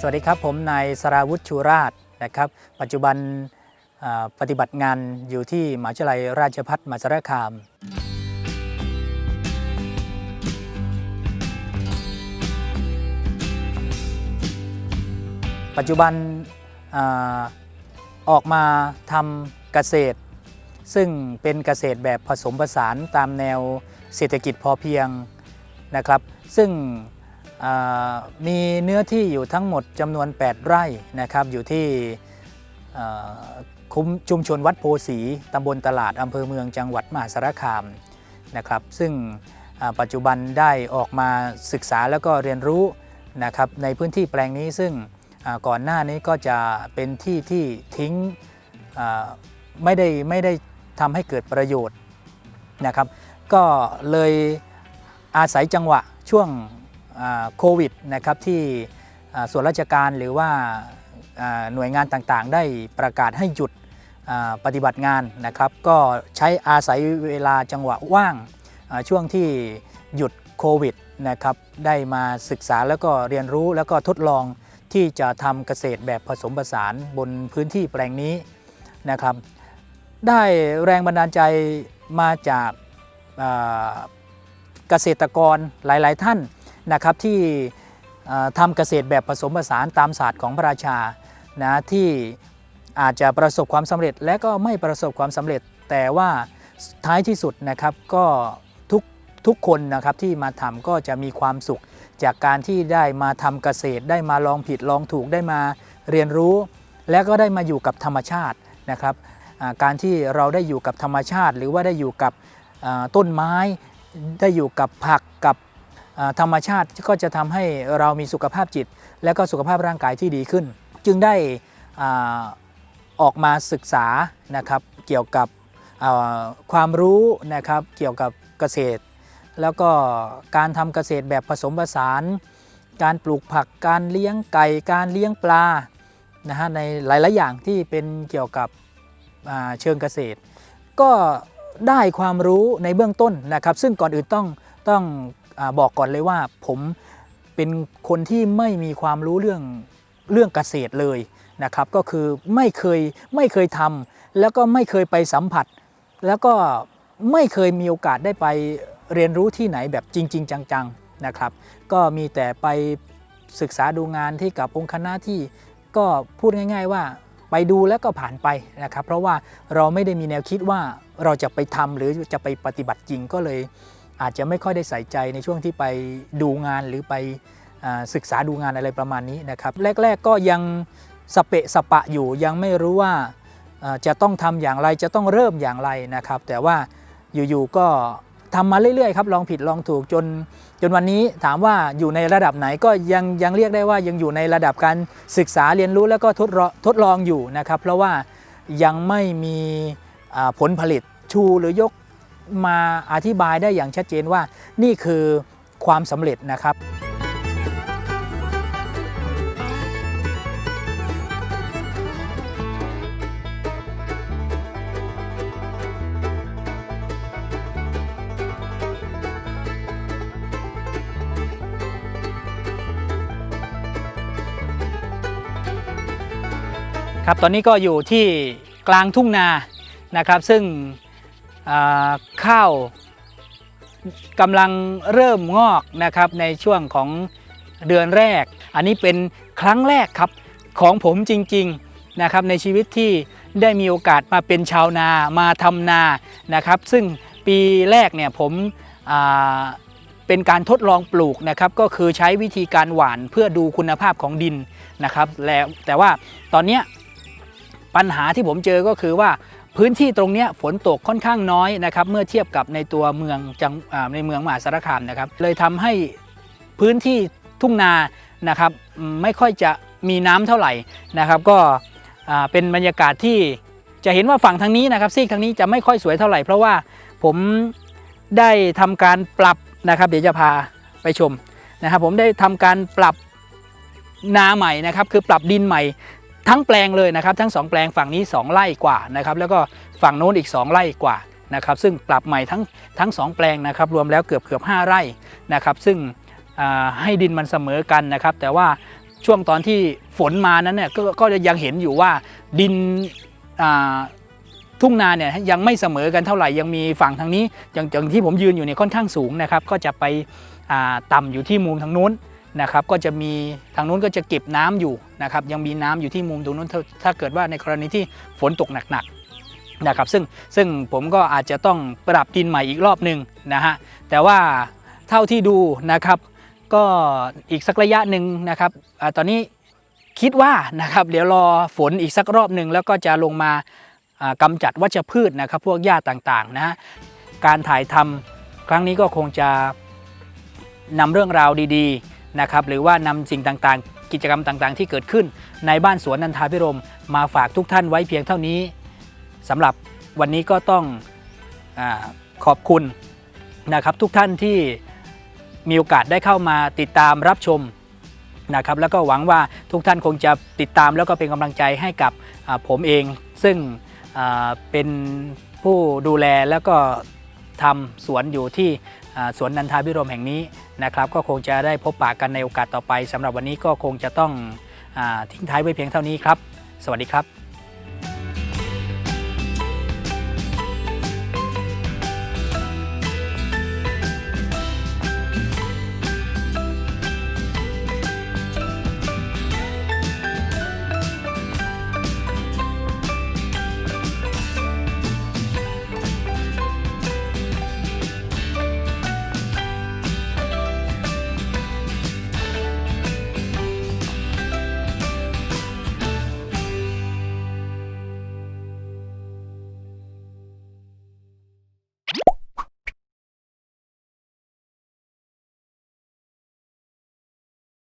สวัสดีครับ ผมนายสราวุฒิชูราชนะครับ ปัจจุบันปฏิบัติงานอยู่ที่มหาวิทยาลัยราชภัฏมหาสารคาม ปัจจุบันอออกมาทำเกษตร ซึ่งเป็นเกษตรแบบผสมผสานตามแนวเศรษฐกิจพอเพียงนะครับ ซึ่ง มีเนื้อที่อยู่ทั้งหมดจำนวน 8 ไร่นะครับอยู่ที่คุ้มชุมชนวัดโพสีตำบลตลาดอำเภอเมืองจังหวัดมหาสารคามนะครับซึ่งปัจจุบันได้ออกมาศึกษาแล้วก็เรียนรู้นะครับในพื้นที่แปลงนี้ซึ่งก่อนหน้านี้ก็จะเป็นที่ที่ทิ้งไม่ได้ไม่ได้ทำให้เกิดประโยชน์นะครับ ก็เลยอาศัยจังหวะช่วง โควิดนะครับที่ส่วนราชการหรือว่าหน่วยงานต่างๆ ได้ประกาศให้หยุดปฏิบัติงานนะครับก็ใช้อาศัยเวลาจังหวะว่างช่วงที่หยุดโควิดนะครับได้มาศึกษาแล้วก็เรียนรู้แล้วก็ทดลองที่จะทำเกษตรแบบผสมผสานบนพื้นที่แปลงนี้นะครับ ได้แรงบันดาลใจมาจากเกษตรกรหลาย ๆ ท่าน นะครับที่ทำเกษตรแบบผสมผสานตามศาสตร์ของพระราชานะที่อาจจะประสบความสำเร็จและก็ไม่ประสบความสำเร็จ แต่ว่าท้ายที่สุดนะครับก็ทุกทุกคนนะครับที่มาทำก็จะมีความสุข จากการที่ได้มาทำเกษตร ได้มาลองผิดลองถูกได้มาเรียนรู้ และก็ได้มาอยู่กับธรรมชาตินะครับการที่เราได้อยู่กับธรรมชาติ หรือว่าได้อยู่กับต้นไม้ได้อยู่กับผักกับ ธรรมชาติก็จะทำให้เรามีสุขภาพจิต และก็สุขภาพร่างกายที่ดีขึ้น จึงได้ออกมาศึกษานะครับเกี่ยวกับความรู้นะครับเกี่ยวกับเกษตร แล้วก็การทำเกษตรแบบผสมผสาน การปลูกผักการเลี้ยงไก่การเลี้ยงปลานะฮะในหลาย ๆ อย่างที่เป็นเกี่ยวกับเชิงเกษตร ก็ได้ความรู้ในเบื้องต้นนะครับ ซึ่งก่อนอื่นต้องต้อง บอกก่อนเลยว่าผมเป็นคนที่ไม่มีความรู้เรื่องเรื่องเกษตรเลยนะครับ ก็คือไม่เคยไม่เคยทำแล้วก็ไม่เคยไปสัมผัส แล้วก็ไม่เคยมีโอกาสได้ไปเรียนรู้ที่ไหนแบบจริง ๆ จังๆนะครับ ก็มีแต่ไปศึกษาดูงานที่กับองค์คณะที่ก็พูดง่าย ๆว่าไปดูแล้วก็ผ่านไปนะครับ เพราะว่าเราไม่ได้มีแนวคิดว่าเราจะไปทำหรือจะไปปฏิบัติจริงก็เลย อาจจะไม่ค่อยได้ใส่ใจในช่วงที่ไปดูงานหรือไปศึกษาดูงานอะไรประมาณนี้นะครับ แรก ๆก็ยังสเปะสปะอยู่ยังไม่รู้ว่าจะต้องทำอย่างไรจะต้องเริ่มอย่างไรนะครับ แต่ว่าอยู่ๆก็ทำมาเรื่อยๆครับลองผิดลองถูกจนจนวันนี้ถามว่าอยู่ในระดับไหนก็ยังยังเรียกได้ว่ายังอยู่ในระดับการศึกษาเรียนรู้แล้วก็ทดลองทดลองอยู่นะครับ เพราะว่ายังไม่มีผลผลิตชูหรือยก มาอธิบายได้อย่างชัดเจนว่านี่คือความสำเร็จนะครับครับตอนนี้ก็อยู่ที่กลางทุ่งนานะครับ ซึ่ง ข้าวกำลังเริ่มงอกนะครับในช่วงของเดือนแรก อันนี้เป็นครั้งแรกครับของผมจริงๆนะครับในชีวิตที่ได้มีโอกาสมาเป็นชาวนามาทำนานะครับ ซึ่งปีแรกเนี่ยผมเป็นการทดลองปลูกนะครับก็คือใช้วิธีการหว่านเพื่อดูคุณภาพของดินนะครับแล้วแต่ว่าตอนเนี้ยปัญหาที่ผมเจอก็คือว่า พื้นที่ตรงนี้ฝนตกค่อนข้างน้อยนะครับเมื่อเทียบกับในตัวเมืองจังในเมืองมหาสารคามนะครับเลยทำให้พื้นที่ทุ่งนานะครับไม่ค่อยจะมีน้ำเท่าไหร่นะครับ ก็เป็นบรรยากาศที่จะเห็นว่าฝั่งทางนี้นะครับซีกทางนี้จะไม่ค่อยสวยเท่าไหร่เพราะว่าผมได้ทำการปรับนะครับเดี๋ยวจะพาไปชมนะครับผมได้ทำการปรับนาใหม่นะครับคือปรับดินใหม่ ทั้งแปลงเลยนะครับ ทั้ง 2 แปลงฝั่งนี้ 2 ไร่กว่านะครับแล้วก็ฝั่งโน้นอีก 2 ไร่กว่านะครับซึ่งปรับใหม่ทั้งทั้ง 2 แปลงนะครับรวมแล้วเกือบเกือบ5ไร่นะครับซึ่งให้ดินมันเสมอกันนะครับ แต่ว่าช่วงตอนที่ฝนมานั้นเนี่ยกก็ยังเห็นอยู่ว่าดินทุ่งนาเนี่ยยังไม่เสมอกันเท่าไหร่ยังมีฝั่งทางนี้อย่างอย่างที่ผมยืนอยู่เนี่ยค่อนข้างสูงนะครับก็จะไปอ่าต่ำอยู่ที่มุมทางนู้น นะครับก็จะมีทางนู้นก็จะเก็บน้ำอยู่นะครับยังมีน้ำอยู่ที่มุมตรงนู้นถ้าเกิดว่าในกรณีที่ฝนตกหนักๆนะครับซึ่งซึ่งผมก็อาจจะต้องปรับดินใหม่อีกรอบหนึ่งนะฮะแต่ว่าเท่าที่ดูนะครับก็อีกสักระยะหนึ่งนะครับอตอนนี้คิดว่านะครับเดี๋ยวรอฝนอีกสักรอบหนึ่งแล้วก็จะลงมาอ่ากำจัดวัชพืชนะครับพวกหญ้าต่างๆนะฮะการถ่ายทำครั้งนี้ก็คงจะนำเรื่องราวดีๆ นะครับหรือว่านำสิ่งต่างๆ กิจกรรมต่างๆ ที่เกิดขึ้น ในบ้านสวนนันทาพิรมมาฝากทุกท่านไว้เพียงเท่านี้สำหรับวันนี้ก็ต้องอขอบคุณนะครับทุกท่านที่มีโอกาสได้เข้ามาติดตามรับชมนะครับแล้วก็หวังว่าทุกท่านคงจะติดตามแล้วก็เป็นกำลังใจให้กับผมเอง ซึ่งเป็นผู้ดูแลแล้วก็ทำสวนอยู่ที่ สวนนันทาพิรมแห่งนี้นะครับ ก็คงจะได้พบปะกันในโอกาสต่อไปสำหรับวันนี้ก็คงจะต้องอทิ้งท้ายไว้เพียงเท่านี้ครับ สวัสดีครับ